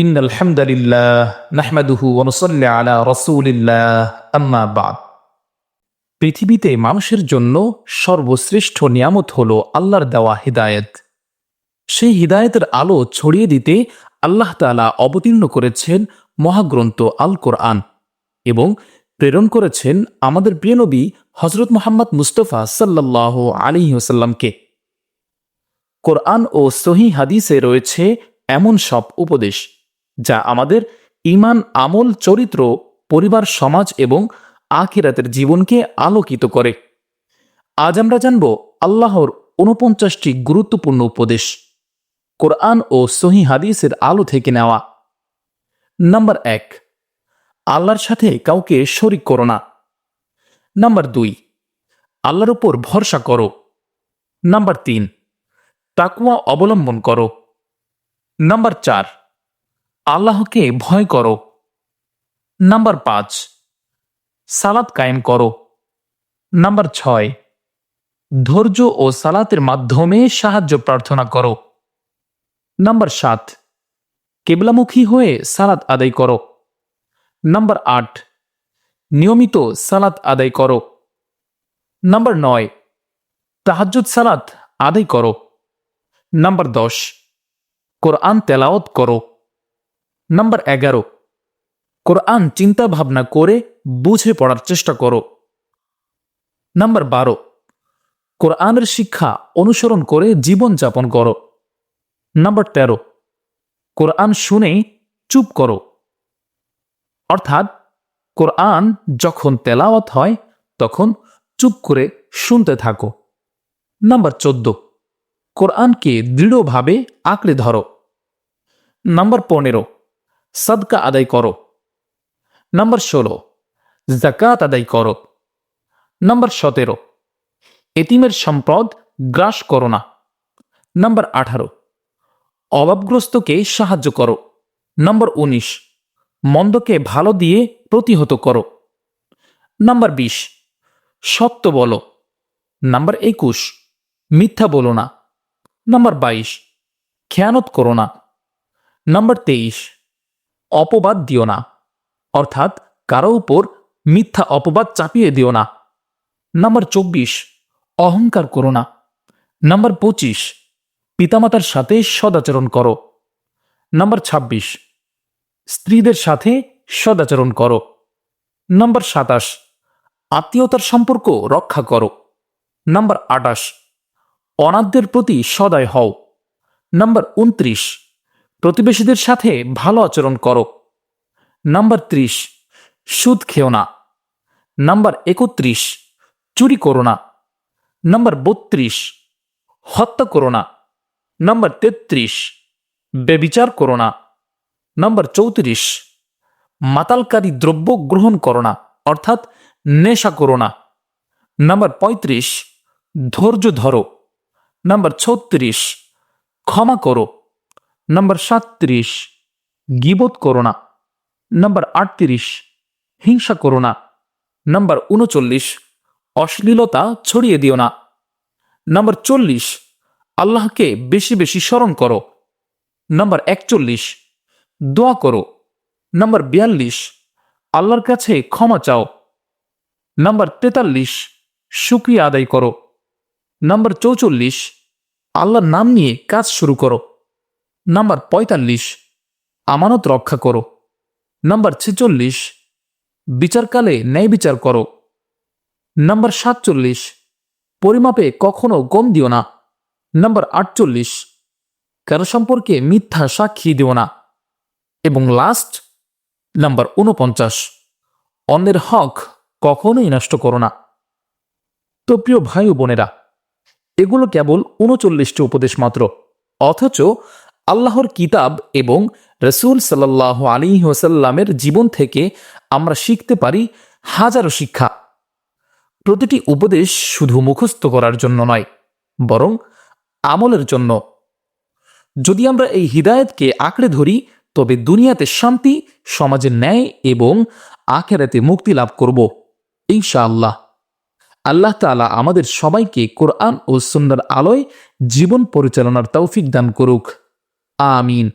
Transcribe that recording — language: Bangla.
إن الحمد لله نحمده ونصلي على رسول الله أما بعد পৃথিবীতে মানুষের জন্য সর্বশ্রেষ্ঠ নিয়ামত হল আল্লাহর দেওয়া হিদায়েত সেই হিদায়েতের আলো ছড়িয়ে দিতে আল্লাহ তাআলা অবতীর্ণ করেছেন মহাগ্রন্থ আল কোরআন এবং প্রেরণ করেছেন আমাদের প্রিয় নবী হজরত মোহাম্মদ মুস্তফা সাল্লাহ আলী ওসাল্লামকে কোরআন ও সহি হাদিসে রয়েছে এমন সব উপদেশ যা আমাদের ইমান আমল চরিত্র, পরিবার, সমাজ এবং আখিরাতের জীবনকে আলোকিত করে। আজ আমরা জানব আল্লাহর উনপঞ্চাশটি গুরুত্বপূর্ণ উপদেশ। কোরআন ও সহি হাদিসের আলো থেকে নেওয়া। নাম্বার এক, আল্লাহর সাথে কাউকে শরিক করো না। নাম্বার দুই, আল্লাহর উপর ভরসা করো। নাম্বার তিন তাকুয়া অবলম্বন করো। নাম্বার চার আল্লাহকে ভয় করো। নাম্বার পাঁচ, সালাত কায়েম করো। নাম্বার ছয়, ধৈর্য ও সালাতের মাধ্যমে সাহায্য প্রার্থনা করো। নাম্বার সাত, কেবলামুখী হয়ে সালাত আদায় করো। নাম্বার আট, নিয়মিত সালাত আদায় করো। নাম্বার নয়, তাহাজ্জুদ সালাত আদায় করো। নাম্বার দশ, কোরআন তেলাওত করো। নাম্বার এগারো। কোরআন চিন্তা ভাবনা করে বুঝে পড়ার চেষ্টা করো। নাম্বার বারো। কোরআনের শিক্ষা অনুসরণ করে জীবন যাপন করো। নাম্বার তেরো। কোরআন শুনে চুপ করো। অর্থাৎ কোরআন যখন তেলাওয়াত হয়, তখন চুপ করে শুনতে থাকো। নাম্বার চোদ্দ। কোরআনকে দৃঢ়ভাবে আঁকড়ে ধরো। নাম্বার পনেরো। সদকা আদায় করো। নম্বর ষোলো জাকাত আদায় করো। নম্বর সতেরো, এতিমের সম্পদ গ্রাস করো না। নম্বর আঠারো, অভাবগ্রস্তকে সাহায্য করো। নম্বর উনিশ, মন্দকে ভালো দিয়ে প্রতিহত করো। নাম্বার বিশ, সত্য বলো। নাম্বার একুশ, মিথ্যা বলো না। নাম্বার বাইশ, খেয়ানত করো না। নাম্বার তেইশ অপবাদ দিও না। অর্থাৎ কারও উপর মিথ্যা অপবাদ চাপিয়ে দিও না। নাম্বার চব্বিশ, অহংকার করো না। নাম্বার পঁচিশ, পিতামাতার সাথে সদাচরণ করো। নাম্বার ছাব্বিশ, স্ত্রীদের সাথে সদাচরণ করো। নাম্বার সাতাশ, আত্মীয়তার সম্পর্ক রক্ষা করো। নাম্বার আটাশ, অনাথদের প্রতি সদয় হও। নাম্বার উনত্রিশ প্রতিবেশীদের সাথে ভালো আচরণ করো। নাম্বার ত্রিশ, সুদ খেও না। নাম্বার একত্রিশ, চুরি করো না। নাম্বার বত্রিশ, হত্যা করো না। নাম্বার তেত্রিশ, বেবিচার করো না। নাম্বার চৌত্রিশ, মাতালকারী দ্রব্য গ্রহণ করো না, অর্থাৎ নেশা করো না। নাম্বার পঁয়ত্রিশ, ধৈর্য ধরো। নাম্বার ছত্রিশ, ক্ষমা করো। নাম্বার সাতত্রিশ গিবোধ করো না নাম্বার আটত্রিশ, হিংসা করো না নাম্বার উনচল্লিশ, অশ্লীলতা ছড়িয়ে দিও না। নম্বর চল্লিশ, আল্লাহকে বেশি বেশি স্মরণ করো। নাম্বার একচল্লিশ, দোয়া করো। নম্বর বিয়াল্লিশ, আল্লাহর কাছে ক্ষমা চাও। নম্বর তেতাল্লিশ, শুক্রিয়া আদায় করো। নম্বর চৌচল্লিশ, আল্লাহর নাম নিয়ে কাজ শুরু করো। নাম্বার পঁয়তাল্লিশ, আমানত রক্ষা করো। নাম্বার ছেচল্লিশ, বিচারকালে ন্যায় বিচার করো। নাম্বার সাতচল্লিশ, পরিমাপে কখনো কম দিও না। নাম্বার আটচল্লিশ, কারও সম্পর্কে মিথ্যা সাক্ষী দিও না। এবং লাস্ট নাম্বার উনপঞ্চাশ অন্যের হক কখনোই নষ্ট করো না। তো প্রিয় ভাই বোনেরা, এগুলো কেবল উনচল্লিশটি উপদেশ মাত্র, অথচ আল্লাহর কিতাব এবং রসুল সাল্লাহ আলী ওসাল্লামের জীবন থেকে আমরা শিখতে পারি হাজারো শিক্ষা। প্রতিটি উপদেশ শুধু মুখস্থ করার জন্য নয়, বরং আমলের জন্য। যদি আমরা এই হৃদায়তকে আঁকড়ে ধরি, তবে দুনিয়াতে শান্তি, সমাজে ন্যায় এবং আখেরাতে মুক্তি লাভ করব, ইনশাআল্লাহ। আল্লাহ তালা আমাদের সবাইকে কোরআন ও সুন্দর আলোয় জীবন পরিচালনার তৌফিক দান করুক। آمين.